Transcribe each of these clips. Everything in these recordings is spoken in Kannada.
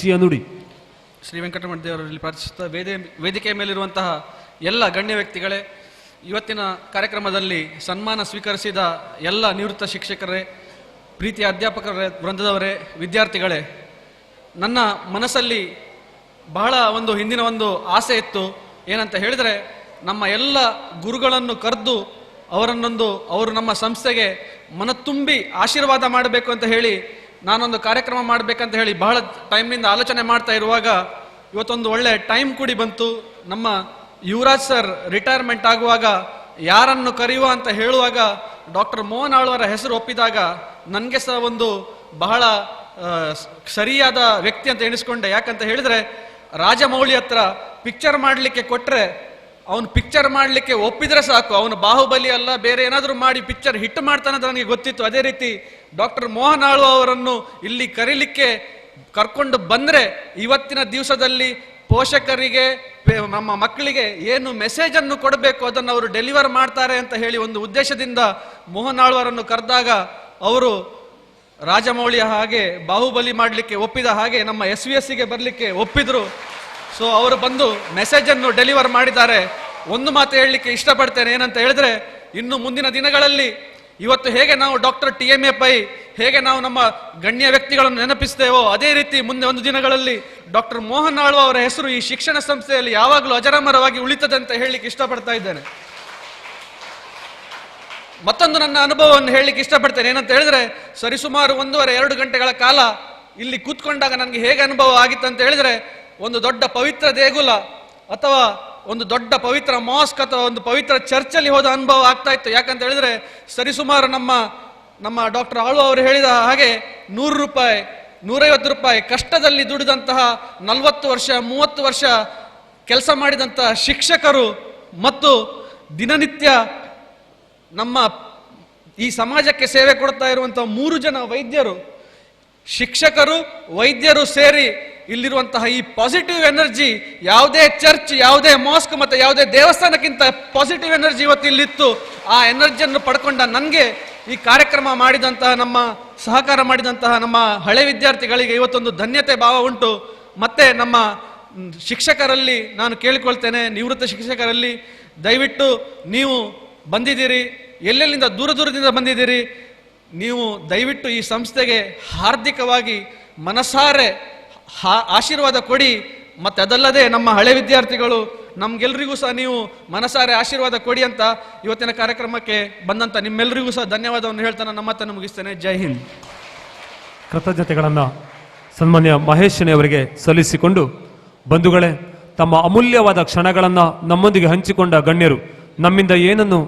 ಸಮೀಕ್ಷೆಯ ನುಡಿ. ಶ್ರೀ ವೆಂಕಟರಮಣ ದೇವರಲ್ಲಿ ಪ್ರಾರ್ಥಿಸುತ್ತಾ ವೇದಿ, ವೇದಿಕೆಯ ಮೇಲಿರುವಂತಹ ಎಲ್ಲ ಗಣ್ಯ ವ್ಯಕ್ತಿಗಳೇ, ಇವತ್ತಿನ ಕಾರ್ಯಕ್ರಮದಲ್ಲಿ ಸನ್ಮಾನ ಸ್ವೀಕರಿಸಿದ ಎಲ್ಲ ನಿವೃತ್ತ ಶಿಕ್ಷಕರೇ, ಪ್ರೀತಿಯ ಅಧ್ಯಾಪಕರ, ವೃಂದದವರೇ, ವಿದ್ಯಾರ್ಥಿಗಳೇ, ನನ್ನ ಮನಸ್ಸಲ್ಲಿ ಬಹಳ ಒಂದು ಹಿಂದಿನ ಒಂದು ಆಸೆ ಇತ್ತು. ಏನಂತ ಹೇಳಿದರೆ, ನಮ್ಮ ಎಲ್ಲ ಗುರುಗಳನ್ನು ಕರೆದು ಅವರನ್ನೊಂದು, ಅವರು ನಮ್ಮ ಸಂಸ್ಥೆಗೆ ಮನತುಂಬಿ ಆಶೀರ್ವಾದ ಮಾಡಬೇಕು ಅಂತ ಹೇಳಿ ನಾನೊಂದು ಕಾರ್ಯಕ್ರಮ ಮಾಡಬೇಕಂತ ಹೇಳಿ ಬಹಳ ಟೈಮ್ನಿಂದ ಆಲೋಚನೆ ಮಾಡ್ತಾ ಇರುವಾಗ ಇವತ್ತೊಂದು ಒಳ್ಳೆ ಟೈಮ್ ಕೂಡಿ ಬಂತು. ನಮ್ಮ ಯುವರಾಜ್ ಸರ್ ರಿಟೈರ್ಮೆಂಟ್ ಆಗುವಾಗ ಯಾರನ್ನು ಕರೆಯುವ ಅಂತ ಹೇಳುವಾಗ ಡಾಕ್ಟರ್ ಮೋಹನ್ ಆಳ್ವರ ಹೆಸರು ಒಪ್ಪಿದಾಗ ನನಗೆ ಸಹ ಒಂದು ಬಹಳ ಸರಿಯಾದ ವ್ಯಕ್ತಿ ಅಂತ ಎಣಿಸ್ಕೊಂಡೆ. ಯಾಕಂತ ಹೇಳಿದ್ರೆ ರಾಜಮೌಳಿ ಹತ್ರ ಪಿಕ್ಚರ್ ಮಾಡಲಿಕ್ಕೆ ಕೊಟ್ರೆ ಅವನು ಪಿಕ್ಚರ್ ಮಾಡಲಿಕ್ಕೆ ಒಪ್ಪಿದ್ರೆ ಸಾಕು. ಅವನು ಬಾಹುಬಲಿ ಅಲ್ಲ, ಬೇರೆ ಏನಾದರೂ ಮಾಡಿ ಪಿಕ್ಚರ್ ಹಿಟ್ ಮಾಡ್ತಾನೆ ಅಂತ ನನಗೆ ಗೊತ್ತಿತ್ತು. ಅದೇ ರೀತಿ ಡಾಕ್ಟರ್ ಮೋಹನ್ ಆಳು ಅವರನ್ನು ಇಲ್ಲಿ ಕರೀಲಿಕ್ಕೆ ಕರ್ಕೊಂಡು ಬಂದರೆ ಇವತ್ತಿನ ದಿವಸದಲ್ಲಿ ಪೋಷಕರಿಗೆ ನಮ್ಮ ಮಕ್ಕಳಿಗೆ ಏನು ಮೆಸೇಜ್ ಅನ್ನು ಕೊಡಬೇಕು, ಅದನ್ನು ಅವರು ಡೆಲಿವರ್ ಮಾಡ್ತಾರೆ ಅಂತ ಹೇಳಿ ಒಂದು ಉದ್ದೇಶದಿಂದ ಮೋಹನ್ ಆಳ್ವರನ್ನು ಕರೆದಾಗ ಅವರು ರಾಜಮೌಳಿಯ ಹಾಗೆ ಬಾಹುಬಲಿ ಮಾಡಲಿಕ್ಕೆ ಒಪ್ಪಿದ ಹಾಗೆ ನಮ್ಮ ಎಸ್ ವಿ ಎಸ್ಸಿಗೆ ಬರಲಿಕ್ಕೆ ಒಪ್ಪಿದ್ರು. ಸೊ ಅವರು ಬಂದು ಮೆಸೇಜ್ ಅನ್ನು ಡೆಲಿವರ್ ಮಾಡಿದ್ದಾರೆ. ಒಂದು ಮಾತು ಹೇಳಲಿಕ್ಕೆ ಇಷ್ಟಪಡ್ತೇನೆ. ಏನಂತ ಹೇಳಿದ್ರೆ, ಇನ್ನು ಮುಂದಿನ ದಿನಗಳಲ್ಲಿ ಇವತ್ತು ಹೇಗೆ ನಾವು ಡಾಕ್ಟರ್ ಟಿ ಎಂ ಎ ಹೇಗೆ ನಾವು ನಮ್ಮ ಗಣ್ಯ ವ್ಯಕ್ತಿಗಳನ್ನು ನೆನಪಿಸ್ತೇವೋ ಅದೇ ರೀತಿ ಮುಂದೆ ಒಂದು ದಿನಗಳಲ್ಲಿ ಡಾಕ್ಟರ್ ಮೋಹನ್ ಆಳ್ವ ಅವರ ಹೆಸರು ಈ ಶಿಕ್ಷಣ ಸಂಸ್ಥೆಯಲ್ಲಿ ಯಾವಾಗಲೂ ಅಜರಾಮರವಾಗಿ ಉಳಿತದೆ ಅಂತ ಹೇಳಲಿಕ್ಕೆ ಇಷ್ಟಪಡ್ತಾ ಇದ್ದೇನೆ. ಮತ್ತೊಂದು ನನ್ನ ಅನುಭವವನ್ನು ಹೇಳಲಿಕ್ಕೆ ಇಷ್ಟಪಡ್ತೇನೆ. ಏನಂತ ಹೇಳಿದ್ರೆ, ಸರಿಸುಮಾರು ಒಂದೂವರೆ, ಎರಡು ಗಂಟೆಗಳ ಕಾಲ ಇಲ್ಲಿ ಕೂತ್ಕೊಂಡಾಗ ನನಗೆ ಹೇಗೆ ಅನುಭವ ಆಗಿತ್ತು ಅಂತ ಹೇಳಿದ್ರೆ ಒಂದು ದೊಡ್ಡ ಪವಿತ್ರ ದೇಗುಲ ಅಥವಾ ಒಂದು ದೊಡ್ಡ ಪವಿತ್ರ ಮಾಸ್ಕ್ ಅಥವಾ ಒಂದು ಪವಿತ್ರ ಚರ್ಚಲ್ಲಿ ಹೋದ ಅನುಭವ ಆಗ್ತಾ ಇತ್ತು. ಯಾಕಂತ ಹೇಳಿದ್ರೆ ಸರಿಸುಮಾರು ನಮ್ಮ ನಮ್ಮ ಡಾಕ್ಟರ್ ಆಳು ಅವರು ಹೇಳಿದ ಹಾಗೆ ನೂರು ರೂಪಾಯಿ, ನೂರೈವತ್ತು ರೂಪಾಯಿ ಕಷ್ಟದಲ್ಲಿ ದುಡಿದಂತಹ ನಲವತ್ತು ವರ್ಷ, ಮೂವತ್ತು ವರ್ಷ ಕೆಲಸ ಮಾಡಿದಂತಹ ಶಿಕ್ಷಕರು ಮತ್ತು ದಿನನಿತ್ಯ ನಮ್ಮ ಈ ಸಮಾಜಕ್ಕೆ ಸೇವೆ ಕೊಡ್ತಾ ಇರುವಂತಹ ಮೂರು ಜನ ವೈದ್ಯರು, ಶಿಕ್ಷಕರು, ವೈದ್ಯರು ಸೇರಿ ಇಲ್ಲಿರುವಂತಹ ಈ ಪಾಸಿಟಿವ್ ಎನರ್ಜಿ ಯಾವುದೇ ಚರ್ಚ್ ಯಾವುದೇ ಮಾಸ್ಕ್ ಮತ್ತು ಯಾವುದೇ ದೇವಸ್ಥಾನಕ್ಕಿಂತ ಪಾಸಿಟಿವ್ ಎನರ್ಜಿ ಇವತ್ತು ಇಲ್ಲಿತ್ತು. ಆ ಎನರ್ಜಿಯನ್ನು ಪಡ್ಕೊಂಡ ನನಗೆ ಈ ಕಾರ್ಯಕ್ರಮ ಮಾಡಿದಂತಹ ನಮ್ಮ ಸಹಕಾರ ಮಾಡಿದಂತಹ ನಮ್ಮ ಹಳೆ ವಿದ್ಯಾರ್ಥಿಗಳಿಗೆ ಇವತ್ತೊಂದು ಧನ್ಯತೆ ಭಾವ ಉಂಟು. ಮತ್ತೆ ನಮ್ಮ ಶಿಕ್ಷಕರಲ್ಲಿ ನಾನು ಕೇಳಿಕೊಳ್ತೇನೆ, ನಿವೃತ್ತ ಶಿಕ್ಷಕರಲ್ಲಿ ದಯವಿಟ್ಟು ನೀವು ಬಂದಿದ್ದೀರಿ, ಎಲ್ಲೆಲ್ಲಿಂದ ದೂರ ದೂರದಿಂದ ಬಂದಿದ್ದೀರಿ, ನೀವು ದಯವಿಟ್ಟು ಈ ಸಂಸ್ಥೆಗೆ ಹಾರ್ದಿಕವಾಗಿ ಮನಸಾರೆ ಹಾ- ಆಶೀರ್ವಾದ ಕೊಡಿ. ಮತ್ತೆ ಅದಲ್ಲದೆ ನಮ್ಮ ಹಳೆ ವಿದ್ಯಾರ್ಥಿಗಳು ನಮ್ಗೆಲ್ರಿಗೂ ಸಹ ನೀವು ಮನಸಾರೆ ಆಶೀರ್ವಾದ ಕೊಡಿ ಅಂತ ಇವತ್ತಿನ ಕಾರ್ಯಕ್ರಮಕ್ಕೆ ಬಂದಂತ ನಿಮ್ಮೆಲ್ಲರಿಗೂ ಸಹ ಧನ್ಯವಾದವನ್ನು ಹೇಳ್ತಾನೆ ನಮ್ಮ ಮಾತನ್ನು ಮುಗಿಸ್ತೇನೆ. ಜೈ ಹಿಂದ್. ಕೃತಜ್ಞತೆಗಳನ್ನು ಸನ್ಮಾನ್ಯ ಮಹೇಶನೆಯವರಿಗೆ ಸಲ್ಲಿಸಿಕೊಂಡು ಬಂಧುಗಳೇ ತಮ್ಮ ಅಮೂಲ್ಯವಾದ ಕ್ಷಣಗಳನ್ನು ನಮ್ಮೊಂದಿಗೆ ಹಂಚಿಕೊಂಡ ಗಣ್ಯರು ನಮ್ಮಿಂದ ಏನನ್ನು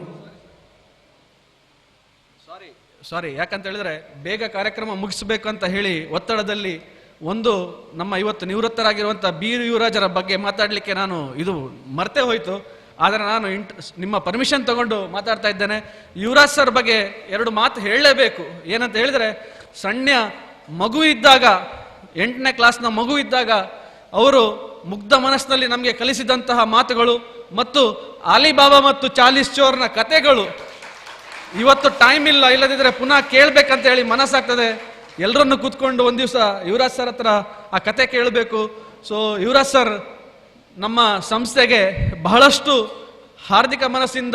ಸಾರಿ ಸಾರಿ ಯಾಕಂತ ಹೇಳಿದ್ರೆ ಬೇಗ ಕಾರ್ಯಕ್ರಮ ಮುಗಿಸ್ಬೇಕು ಅಂತ ಹೇಳಿ ಒತ್ತಡದಲ್ಲಿ ಒಂದು ನಮ್ಮ ಇವತ್ತು ನಿವೃತ್ತರಾಗಿರುವಂಥ ಬೀರ್ ಯುವರಾಜರ ಬಗ್ಗೆ ಮಾತಾಡಲಿಕ್ಕೆ ನಾನು ಇದು ಮರ್ತೆ ಹೋಯಿತು. ಆದರೆ ನಾನು ಇಂಟ್ ನಿಮ್ಮ ಪರ್ಮಿಷನ್ ತಗೊಂಡು ಮಾತಾಡ್ತಾ ಇದ್ದೇನೆ. ಯುವರಾಜ್ ಸರ್ ಬಗ್ಗೆ ಎರಡು ಮಾತು ಹೇಳಲೇಬೇಕು. ಏನಂತ ಹೇಳಿದರೆ, ಸಣ್ಣ ಮಗು ಇದ್ದಾಗ, ಎಂಟನೇ ಕ್ಲಾಸ್ನ ಮಗು ಇದ್ದಾಗ ಅವರು ಮುಗ್ಧ ಮನಸ್ಸಿನಲ್ಲಿ ನಮಗೆ ಕಲಿಸಿದಂತಹ ಮಾತುಗಳು ಮತ್ತು ಆಲಿಬಾಬಾ ಮತ್ತು ಚಾಲಿಸ್ ಚೋರ್ನ ಕತೆಗಳು. ಇವತ್ತು ಟೈಮ್ ಇಲ್ಲ ಇಲ್ಲದಿದ್ದರೆ ಪುನಃ ಕೇಳಬೇಕಂತ ಹೇಳಿ ಮನಸ್ಸಾಗ್ತದೆ. ಎಲ್ಲರನ್ನು ಕೂತ್ಕೊಂಡು ಒಂದು ದಿವಸ ಯುವರಾಜ್ ಸರ್ ಹತ್ರ ಆ ಕತೆ ಕೇಳಬೇಕು. ಸೊ ಯುವರಾಜ್ ಸರ್, ನಮ್ಮ ಸಂಸ್ಥೆಗೆ ಬಹಳಷ್ಟು ಹಾರ್ದಿಕ ಮನಸ್ಸಿಂದ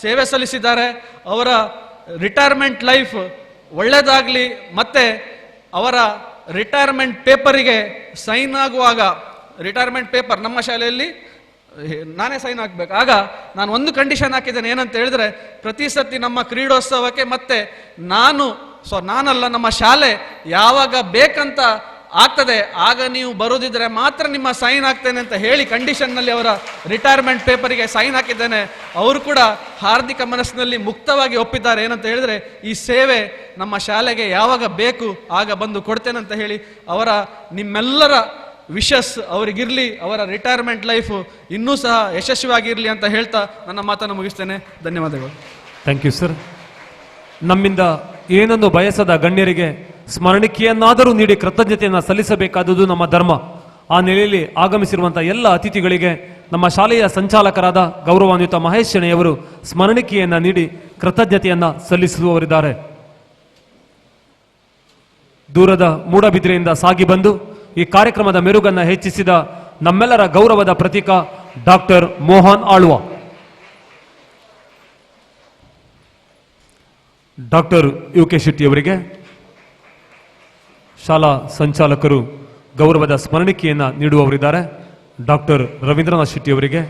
ಸೇವೆ ಸಲ್ಲಿಸಿದ್ದಾರೆ. ಅವರ ರಿಟೈರ್ಮೆಂಟ್ ಲೈಫ್ ಒಳ್ಳೆಯದಾಗಲಿ ಮತ್ತೆ ಅವರ ರಿಟೈರ್ಮೆಂಟ್ ಪೇಪರಿಗೆ ಸೈನ್ ಆಗುವಾಗ ರಿಟೈರ್ಮೆಂಟ್ ಪೇಪರ್ ನಮ್ಮ ಶಾಲೆಯಲ್ಲಿ, ನಾನೇ ಸೈನ್ ಹಾಕ್ಬೇಕು. ಆಗ ನಾನು ಒಂದು ಕಂಡೀಷನ್ ಹಾಕಿದ್ದೇನೆ. ಏನಂತ ಹೇಳಿದ್ರೆ, ಪ್ರತಿ ಸರ್ತಿ ನಮ್ಮ ಕ್ರೀಡೋತ್ಸವಕ್ಕೆ ಮತ್ತೆ ನಾನು ಸೊ ನಾನಲ್ಲ, ನಮ್ಮ ಶಾಲೆ ಯಾವಾಗ ಬೇಕಂತ ಆಗ್ತದೆ, ಆಗ ನೀವು ಬರೋದಿದ್ರೆ ಮಾತ್ರ ನಿಮ್ಮ ಸೈನ್ ಹಾಕ್ತೇನೆ ಅಂತ ಹೇಳಿ ಕಂಡೀಷನ್ನಲ್ಲಿ ಅವರ ರಿಟೈರ್ಮೆಂಟ್ ಪೇಪರಿಗೆ ಸೈನ್ ಹಾಕಿದ್ದೇನೆ. ಅವರು ಕೂಡ ಹಾರ್ದಿಕ ಮನಸ್ಸಿನಲ್ಲಿ ಮುಕ್ತವಾಗಿ ಒಪ್ಪಿದ್ದಾರೆ. ಏನಂತ ಹೇಳಿದ್ರೆ, ಈ ಸೇವೆ ನಮ್ಮ ಶಾಲೆಗೆ ಯಾವಾಗ ಬೇಕು, ಆಗ ಬಂದು ಕೊಡ್ತೇನೆ ಅಂತ ಹೇಳಿ ಅವರ, ನಿಮ್ಮೆಲ್ಲರ ವಿಶಸ್ ಅವರಿಗಿರಲಿ, ಅವರ ರಿಟೈರ್ಮೆಂಟ್ ಲೈಫ್ ಇನ್ನೂ ಸಹ ಯಶಸ್ವಿಯಾಗಿರ್ಲಿ ಅಂತ ಹೇಳ್ತಾ ನನ್ನ ಮಾತನ್ನು ಮುಗಿಸ್ತೇನೆ. ಧನ್ಯವಾದಗಳು. ಥ್ಯಾಂಕ್ ಯು ಸರ್ ನಮ್ಮಿಂದ ಏನನ್ನು ಬಯಸದ ಗಣ್ಯರಿಗೆ ಸ್ಮರಣಿಕೆಯನ್ನಾದರೂ ನೀಡಿ ಕೃತಜ್ಞತೆಯನ್ನು ಸಲ್ಲಿಸಬೇಕಾದುದು ನಮ್ಮ ಧರ್ಮ. ಆ ನೆಲೆಯಲ್ಲಿ ಆಗಮಿಸಿರುವಂತಹ ಎಲ್ಲ ಅತಿಥಿಗಳಿಗೆ ನಮ್ಮ ಶಾಲೆಯ ಸಂಚಾಲಕರಾದ ಗೌರವಾನ್ವಿತ ಮಹೇಶ್ ಶೆಣೆಯವರು ಸ್ಮರಣಿಕೆಯನ್ನ ನೀಡಿ ಕೃತಜ್ಞತೆಯನ್ನು ಸಲ್ಲಿಸುವವರಿದ್ದಾರೆ. ದೂರದ ಮೂಡಬಿದ್ರೆಯಿಂದ ಸಾಗಿ ಬಂದು ಈ ಕಾರ್ಯಕ್ರಮದ ಮೆರುಗನ್ನು ಹೆಚ್ಚಿಸಿದ ನಮ್ಮೆಲ್ಲರ ಗೌರವದ ಪ್ರತೀಕ doctor Mohan Alva. Doctor U K ಶೆಟ್ಟಿಯವರಿಗೆ ಶಾಲಾ ಸಂಚಾಲಕರು ಗೌರವದ ಸ್ಮರಣಿಕೆಯನ್ನು ನೀಡುವವರಿದ್ದಾರೆ. ಡಾಕ್ಟರ್ ರವೀಂದ್ರನಾಥ್ ಶೆಟ್ಟಿಯವರಿಗೆ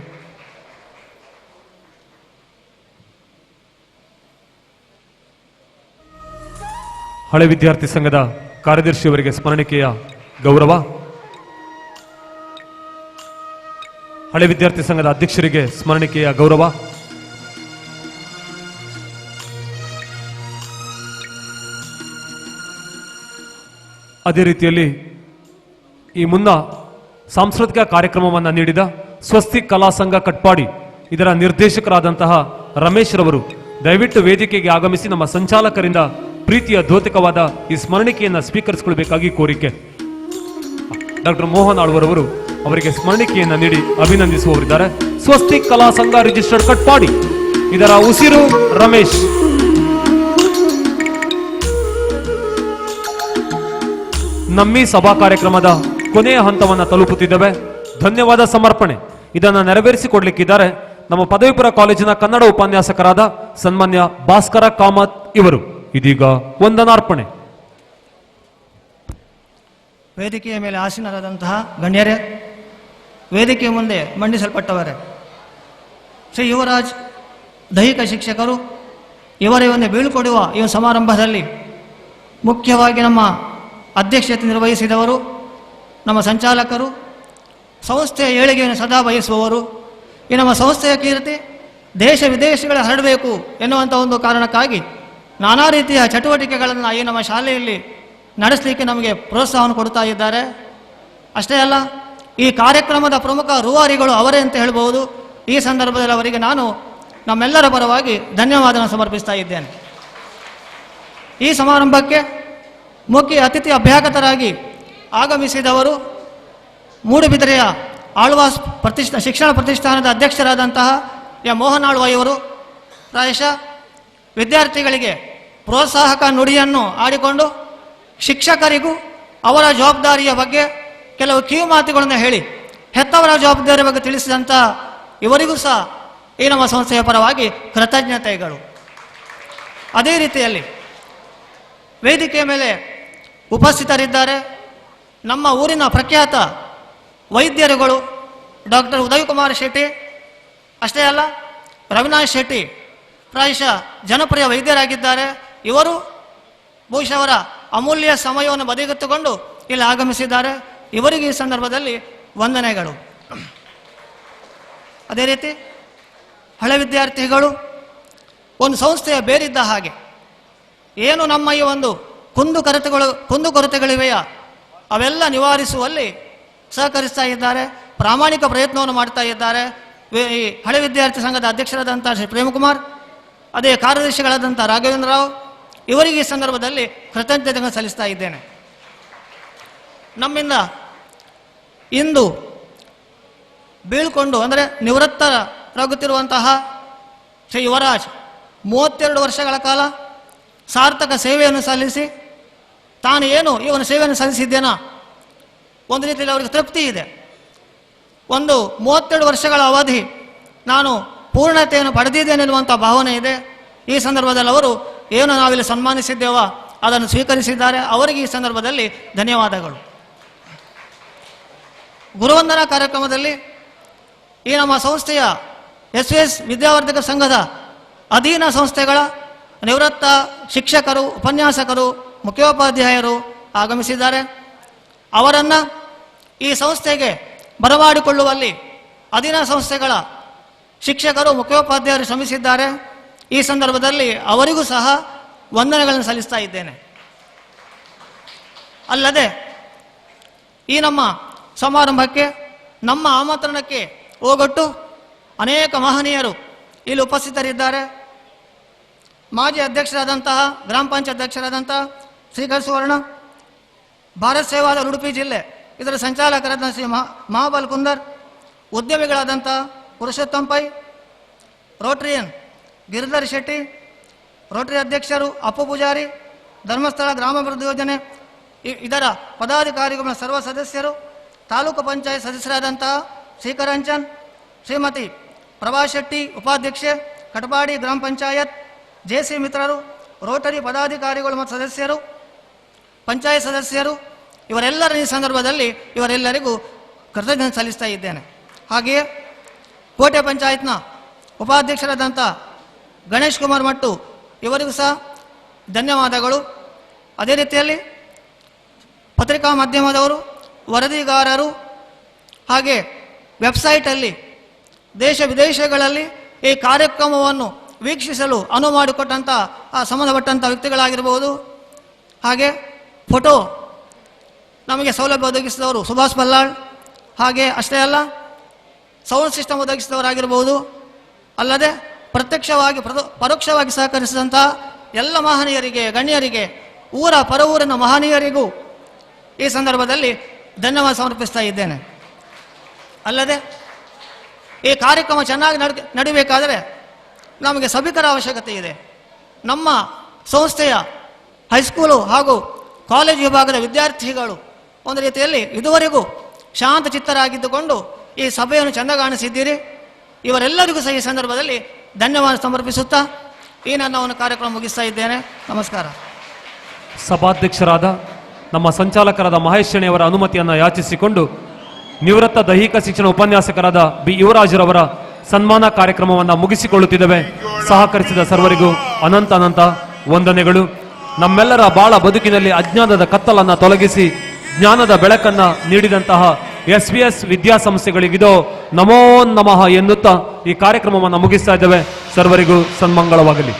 ಹಳೆ ವಿದ್ಯಾರ್ಥಿ ಸಂಘದ ಕಾರ್ಯದರ್ಶಿಯವರಿಗೆ ಸ್ಮರಣಿಕೆಯ ಗೌರವ. ಹಳೆ ವಿದ್ಯಾರ್ಥಿ ಸಂಘದ ಅಧ್ಯಕ್ಷರಿಗೆ ಸ್ಮರಣಿಕೆಯ ಗೌರವ. ಅದೇ ರೀತಿಯಲ್ಲಿ ಈ ಮುನ್ನ ಸಾಂಸ್ಕೃತಿಕ ಕಾರ್ಯಕ್ರಮವನ್ನು ನೀಡಿದ ಸ್ವಸ್ತಿ ಕಲಾ ಸಂಘ ಕಟ್ಪಾಡಿ, ಇದರ ನಿರ್ದೇಶಕರಾದಂತಹ ರಮೇಶ್ ರವರು ದಯವಿಟ್ಟು ವೇದಿಕೆಗೆ ಆಗಮಿಸಿ ನಮ್ಮ ಸಂಚಾಲಕರಿಂದ ಪ್ರೀತಿಯ ದ್ಯೋತಕವಾದ ಈ ಸ್ಮರಣಿಕೆಯನ್ನು ಸ್ವೀಕರಿಸಿಕೊಳ್ಬೇಕಾಗಿ ಕೋರಿಕೆ. ಡಾಕ್ಟರ್ ಮೋಹನ್ ಆಳ್ವರವರು ಅವರಿಗೆ ಸ್ಮರಣಿಕೆಯನ್ನು ನೀಡಿ ಅಭಿನಂದಿಸುವವರಿದ್ದಾರೆ. ಸ್ವಸ್ತಿ ಕಲಾ ಸಂಘ ರಿಜಿಸ್ಟರ್ಡ್ ಕಟ್ಪಾಡಿ, ಇದರ ಉಸಿರು ರಮೇಶ್. ನಮ್ಮಿ ಸಭಾ ಕಾರ್ಯಕ್ರಮದ ಕೊನೆಯ ಹಂತವನ್ನು ತಲುಪುತ್ತಿದ್ದೇವೆ. ಧನ್ಯವಾದ ಸಮರ್ಪಣೆ. ಇದನ್ನು ನೆರವೇರಿಸಿಕೊಡ್ಲಿಕ್ಕಿದ್ದಾರೆ ನಮ್ಮ ಪದವಿಪುರ ಕಾಲೇಜಿನ ಕನ್ನಡ ಉಪನ್ಯಾಸಕರಾದ ಸನ್ಮಾನ್ಯ ಭಾಸ್ಕರ ಕಾಮತ್ ಇವರು. ಇದೀಗ ವಂದನಾರ್ಪಣೆ. ವೇದಿಕೆಯ ಮೇಲೆ ಆಸೀನರಾದಂತಹ ಗಣ್ಯರೇ, ವೇದಿಕೆಯ ಮುಂದೆ ಮಂಡಿಸಲ್ಪಟ್ಟವರೇ, ಶ್ರೀ ಯುವರಾಜ್ ದೈಹಿಕ ಶಿಕ್ಷಕರು, ಇವರ ಒಂದು ಬೀಳ್ಕೊಡುವ ಈ ಸಮಾರಂಭದಲ್ಲಿ ಮುಖ್ಯವಾಗಿ ನಮ್ಮ ಅಧ್ಯಕ್ಷತೆ ನಿರ್ವಹಿಸಿದವರು, ನಮ್ಮ ಸಂಚಾಲಕರು, ಸಂಸ್ಥೆಯ ಏಳಿಗೆಯನ್ನು ಸದಾ ಬಯಸುವವರು. ಈ ನಮ್ಮ ಸಂಸ್ಥೆಯ ಕೀರ್ತಿ ದೇಶ ವಿದೇಶಗಳ ಹರಡಬೇಕು ಎನ್ನುವಂಥ ಒಂದು ಕಾರಣಕ್ಕಾಗಿ ನಾನಾ ರೀತಿಯ ಚಟುವಟಿಕೆಗಳನ್ನು ಈ ನಮ್ಮ ಶಾಲೆಯಲ್ಲಿ ನಡೆಸಲಿಕ್ಕೆ ನಮಗೆ ಪ್ರೋತ್ಸಾಹವನ್ನು ಕೊಡ್ತಾ ಇದ್ದಾರೆ. ಅಷ್ಟೇ ಅಲ್ಲ, ಈ ಕಾರ್ಯಕ್ರಮದ ಪ್ರಮುಖ ರೂವಾರಿಗಳು ಅವರೇ ಅಂತ ಹೇಳ್ಬೋದು ಈ ಸಂದರ್ಭದಲ್ಲಿ ಅವರಿಗೆ ನಾನು ನಮ್ಮೆಲ್ಲರ ಪರವಾಗಿ ಧನ್ಯವಾದನ ಸಮರ್ಪಿಸ್ತಾ ಇದ್ದೇನೆ. ಈ ಸಮಾರಂಭಕ್ಕೆ ಮುಖ್ಯ ಅತಿಥಿ ಅಭ್ಯಾಗತರಾಗಿ ಆಗಮಿಸಿದವರು ಮೂಡುಬಿದಿರೆಯ ಆಳ್ವಾಸ್ ಪ್ರತಿಷ್ಠ, ಶಿಕ್ಷಣ ಪ್ರತಿಷ್ಠಾನದ ಅಧ್ಯಕ್ಷರಾದಂತಹ ಎ. ಮೋಹನ್ ಆಳ್ವ ಇವರು. ಪ್ರಾಯಶಃ ವಿದ್ಯಾರ್ಥಿಗಳಿಗೆ ಪ್ರೋತ್ಸಾಹಕ ನುಡಿಯನ್ನು ಆಡಿಕೊಂಡು ಶಿಕ್ಷಕರಿಗೂ ಅವರ ಜವಾಬ್ದಾರಿಯ ಬಗ್ಗೆ ಕೆಲವು ಕಿವಿ ಹೇಳಿ, ಹೆತ್ತವರ ಜವಾಬ್ದಾರಿ ಬಗ್ಗೆ ತಿಳಿಸಿದಂಥ ಇವರಿಗೂ ಸಹ ಈ ನಮ್ಮ ಸಂಸ್ಥೆಯ ಪರವಾಗಿ ಕೃತಜ್ಞತೆಗಳು. ಅದೇ ರೀತಿಯಲ್ಲಿ ವೇದಿಕೆಯ ಮೇಲೆ ಉಪಸ್ಥಿತರಿದ್ದಾರೆ. ನಮ್ಮ ಊರಿನ ಪ್ರಖ್ಯಾತ ವೈದ್ಯರುಗಳು ಡಾಕ್ಟರ್ ಉದಯಕುಮಾರ್ ಶೆಟ್ಟಿ, ಅಷ್ಟೇ ಅಲ್ಲ ರವಿನಾಥ್ ಶೆಟ್ಟಿ, ಪ್ರಾಯಶಃ ಜನಪ್ರಿಯ ವೈದ್ಯರಾಗಿದ್ದಾರೆ. ಇವರು ಬಹುಶಃ ಅವರ ಅಮೂಲ್ಯ ಸಮಯವನ್ನು ಬದಿಗೊತ್ತುಕೊಂಡು ಇಲ್ಲಿ ಆಗಮಿಸಿದ್ದಾರೆ. ಇವರಿಗೆ ಈ ಸಂದರ್ಭದಲ್ಲಿ ವಂದನೆಗಳು. ಅದೇ ರೀತಿ ಹಳೆ ವಿದ್ಯಾರ್ಥಿಗಳು, ಒಂದು ಸಂಸ್ಥೆಯ ಬೇರಿದ್ದ ಹಾಗೆ, ಏನು ನಮ್ಮ ಈ ಒಂದು ಕುಂದು ಕೊರತೆಗಳು, ಕುಂದು ಕೊರತೆಗಳಿವೆಯಾ? ಅವೆಲ್ಲ ನಿವಾರಿಸುವಲ್ಲಿ ಸಹಕರಿಸ್ತಾ ಇದ್ದಾರೆ, ಪ್ರಾಮಾಣಿಕ ಪ್ರಯತ್ನವನ್ನು ಮಾಡ್ತಾ ಇದ್ದಾರೆ. ಈ ಹಳೆ ವಿದ್ಯಾರ್ಥಿ ಸಂಘದ ಅಧ್ಯಕ್ಷರಾದಂಥ ಶ್ರೀ ಪ್ರೇಮಕುಮಾರ್, ಅದೇ ಕಾರ್ಯದರ್ಶಿಗಳಾದಂಥ ರಾಘವೇಂದ್ರ ರಾವ್, ಇವರಿಗೆ ಈ ಸಂದರ್ಭದಲ್ಲಿ ಕೃತಜ್ಞತೆಗಳನ್ನು ಸಲ್ಲಿಸ್ತಾ ಇದ್ದೇನೆ. ನಮ್ಮಿಂದ ಇಂದು ಬೀಳ್ಕೊಂಡು, ಅಂದರೆ ನಿವೃತ್ತರಾಗುತ್ತಿರುವಂತಹ ಶ್ರೀ ಯುವರಾಜ್, ಮೂವತ್ತೆರಡು ವರ್ಷಗಳ ಕಾಲ ಸಾರ್ಥಕ ಸೇವೆಯನ್ನು ಸಲ್ಲಿಸಿ ತಾನು ಏನು? ಇವನ ಸೇವೆಯನ್ನು ಸಲ್ಲಿಸಿದ್ದೇನೋ? ಒಂದು ರೀತಿಯಲ್ಲಿ ಅವರಿಗೆ ತೃಪ್ತಿ ಇದೆ. ಒಂದು ಮೂವತ್ತೆರಡು ವರ್ಷಗಳ ಅವಧಿ ನಾನು ಪೂರ್ಣತೆಯನ್ನು ಪಡೆದಿದ್ದೇನೆ ಎನ್ನುವಂಥ ಭಾವನೆ ಇದೆ. ಈ ಸಂದರ್ಭದಲ್ಲಿ ಅವರು, ಏನು ನಾವಿಲ್ಲಿ ಸನ್ಮಾನಿಸಿದ್ದೇವೋ? ಅದನ್ನು ಸ್ವೀಕರಿಸಿದ್ದಾರೆ. ಅವರಿಗೆ ಈ ಸಂದರ್ಭದಲ್ಲಿ ಧನ್ಯವಾದಗಳು. ಗುರುವಂದನ ಕಾರ್ಯಕ್ರಮದಲ್ಲಿ ಈ ನಮ್ಮ ಸಂಸ್ಥೆಯ ಎಸ್ ಎಸ್ ವಿದ್ಯಾವರ್ಧಕ ಸಂಘದ ಅಧೀನ ಸಂಸ್ಥೆಗಳ ನಿವೃತ್ತ ಶಿಕ್ಷಕರು, ಉಪನ್ಯಾಸಕರು ಮುಖ್ಯೋಪಾಧ್ಯಾಯರು ಆಗಮಿಸಿದ್ದಾರೆ. ಅವರನ್ನು ಈ ಸಂಸ್ಥೆಗೆ ಬರಮಾಡಿಕೊಳ್ಳುವಲ್ಲಿ ಅಧೀನ ಸಂಸ್ಥೆಗಳ ಶಿಕ್ಷಕರು, ಮುಖ್ಯೋಪಾಧ್ಯಾಯರು ಶ್ರಮಿಸಿದ್ದಾರೆ. ಈ ಸಂದರ್ಭದಲ್ಲಿ ಅವರಿಗೂ ಸಹ ವಂದನೆಗಳನ್ನು ಸಲ್ಲಿಸ್ತಾ ಇದ್ದೇನೆ. ಅಲ್ಲದೆ ಈ ನಮ್ಮ ಸಮಾರಂಭಕ್ಕೆ, ನಮ್ಮ ಆಮಂತ್ರಣಕ್ಕೆ ಹೋಗೊಟ್ಟು ಅನೇಕ ಮಹನೀಯರು ಇಲ್ಲಿ ಉಪಸ್ಥಿತರಿದ್ದಾರೆ. ಮಾಜಿ ಅಧ್ಯಕ್ಷರಾದಂತಹ, ಗ್ರಾಮ ಪಂಚಾಯತ್ ಅಧ್ಯಕ್ಷರಾದಂತಹ ಶ್ರೀಕರ್ ಭಾರತ್ ಸೇವಾದ ಉಡುಪಿ ಜಿಲ್ಲೆ. ಇದರ ಸಂಚಾಲಕರಾದ ಶ್ರೀ ಮಹಾ, ಮಹಾಬಲ್ ಕುಂದರ್ ಉದ್ಯಮಿಗಳಾದಂಥ ಪುರುಷೋತ್ತಮ್ ಪೈ ರೋಟ್ರಿಯನ್ ಗಿರಿಧರ್ ಶೆಟ್ಟಿ, ರೋಟರಿ ಅಧ್ಯಕ್ಷರು ಅಪ್ಪು ಪೂಜಾರಿ, ಧರ್ಮಸ್ಥಳ ಗ್ರಾಮಾಭಿವೃದ್ಧಿ ಯೋಜನೆ ಇದರ ಪದಾಧಿಕಾರಿಗಳ ಸರ್ವ ಸದಸ್ಯರು, ತಾಲೂಕು ಪಂಚಾಯತ್ ಸದಸ್ಯರಾದಂತಹ ಶ್ರೀಕರಂಚನ್ ಶ್ರೀಮತಿ ಪ್ರಭಾ ಶೆಟ್ಟಿ ಉಪಾಧ್ಯಕ್ಷೆ, ಕಟಪಾಡಿ ಗ್ರಾಮ ಪಂಚಾಯತ್, ಜೆ ಸಿ ಮಿತ್ರರು, ರೋಟರಿ ಪದಾಧಿಕಾರಿಗಳು ಮತ್ತು ಸದಸ್ಯರು ಪಂಚಾಯತ್ ಸದಸ್ಯರು ಇವರೆಲ್ಲರ ಈ ಸಂದರ್ಭದಲ್ಲಿ ಇವರೆಲ್ಲರಿಗೂ ಕೃತಜ್ಞತೆ ಸಲ್ಲಿಸ್ತಾ ಇದ್ದೇನೆ. ಹಾಗೆಯೇ ಕೋಟೆ ಪಂಚಾಯತ್ನ ಉಪಾಧ್ಯಕ್ಷರಾದಂಥ ಗಣೇಶ್ ಕುಮಾರ್ ಮಟ್ಟು ಇವರಿಗೂ ಸಹ ಧನ್ಯವಾದಗಳು. ಅದೇ ರೀತಿಯಲ್ಲಿ ಪತ್ರಿಕಾ ಮಾಧ್ಯಮದವರು, ವರದಿಗಾರರು ಹಾಗೆ ವೆಬ್ಸೈಟಲ್ಲಿ ದೇಶ ವಿದೇಶಗಳಲ್ಲಿ ಈ ಕಾರ್ಯಕ್ರಮವನ್ನು ವೀಕ್ಷಿಸಲು ಅನುವು ಮಾಡಿಕೊಟ್ಟಂಥ ಸಂಬಂಧಪಟ್ಟಂಥ ವ್ಯಕ್ತಿಗಳಾಗಿರ್ಬೋದು. ಹಾಗೆ ಫೋಟೋ ನಮಗೆ ಸೌಲಭ್ಯ ಒದಗಿಸಿದವರು ಸುಭಾಷ್ ಬಲ್ಲಾಳ್. ಹಾಗೆ ಅಷ್ಟೇ ಅಲ್ಲ, ಸೌಂಡ್ ಸಿಸ್ಟಮ್ ಒದಗಿಸಿದವರಾಗಿರ್ಬೋದು. ಅಲ್ಲದೆ ಪ್ರತ್ಯಕ್ಷವಾಗಿ ಪರೋಕ್ಷವಾಗಿ ಸಹಕರಿಸಿದಂಥ ಎಲ್ಲ ಮಹನೀಯರಿಗೆ, ಗಣ್ಯರಿಗೆ, ಊರ ಪರವೂರಿನ ಮಹನೀಯರಿಗೂ ಈ ಸಂದರ್ಭದಲ್ಲಿ ಧನ್ಯವಾದ ಸಮರ್ಪಿಸ್ತಾ ಇದ್ದೇನೆ. ಅಲ್ಲದೆ ಈ ಕಾರ್ಯಕ್ರಮ ಚೆನ್ನಾಗಿ ನಡ್ ನಡಿಬೇಕಾದರೆ ನಮಗೆ ಸಭಿಕರ ಅವಶ್ಯಕತೆ ಇದೆ. ನಮ್ಮ ಸಂಸ್ಥೆಯ ಹೈಸ್ಕೂಲು ಹಾಗೂ ಕಾಲೇಜು ವಿಭಾಗದ ವಿದ್ಯಾರ್ಥಿಗಳು ಒಂದು ರೀತಿಯಲ್ಲಿ ಇದುವರೆಗೂ ಶಾಂತ ಚಿತ್ತರಾಗಿದ್ದುಕೊಂಡು ಈ ಸಭೆಯನ್ನು ಚೆಂದ ಕಾಣಿಸಿದ್ದೀರಿ ಇವರೆಲ್ಲರಿಗೂ ಸಹ ಈ ಸಂದರ್ಭದಲ್ಲಿ ಧನ್ಯವಾದ ಸಮರ್ಪಿಸುತ್ತಾ ಈ ನನ್ನ ಒಂದು ಕಾರ್ಯಕ್ರಮ ಮುಗಿಸ್ತಾ ಇದ್ದೇನೆ. ನಮಸ್ಕಾರ. ಸಭಾಧ್ಯಕ್ಷರಾದ ನಮ್ಮ ಸಂಚಾಲಕರಾದ ಮಹೇಶ್ ಶೆಣಿಯವರ ಅನುಮತಿಯನ್ನು ಯಾಚಿಸಿಕೊಂಡು ನಿವೃತ್ತ ದೈಹಿಕ ಶಿಕ್ಷಣ ಉಪನ್ಯಾಸಕರಾದ ಬಿ ಯುವರಾಜರವರ ಸನ್ಮಾನ ಕಾರ್ಯಕ್ರಮವನ್ನು ಮುಗಿಸಿಕೊಳ್ಳುತ್ತಿದ್ದೇವೆ. ಸಹಕರಿಸಿದ ಸರ್ವರಿಗೂ ಅನಂತ ಅನಂತ ವಂದನೆಗಳು. ನಮ್ಮೆಲ್ಲರ ಬಾಳ ಬದುಕಿನಲ್ಲಿ ಅಜ್ಞಾನದ ಕತ್ತಲನ್ನ ತೊಲಗಿಸಿ ಜ್ಞಾನದ ಬೆಳಕನ್ನ ನೀಡಿದಂತಹ ಎಸ್ ವಿ ಎಸ್ ವಿದ್ಯಾಸಂಸ್ಥೆಗಳಿಗಿದೋ ನಮೋ ನಮಃ ಎನ್ನುತ್ತಾ ಈ ಕಾರ್ಯಕ್ರಮವನ್ನು ಮುಗಿಸ್ತಾ ಇದ್ದೇವೆ. ಸರ್ವರಿಗೂ ಸನ್ಮಂಗಳವಾಗಲಿ.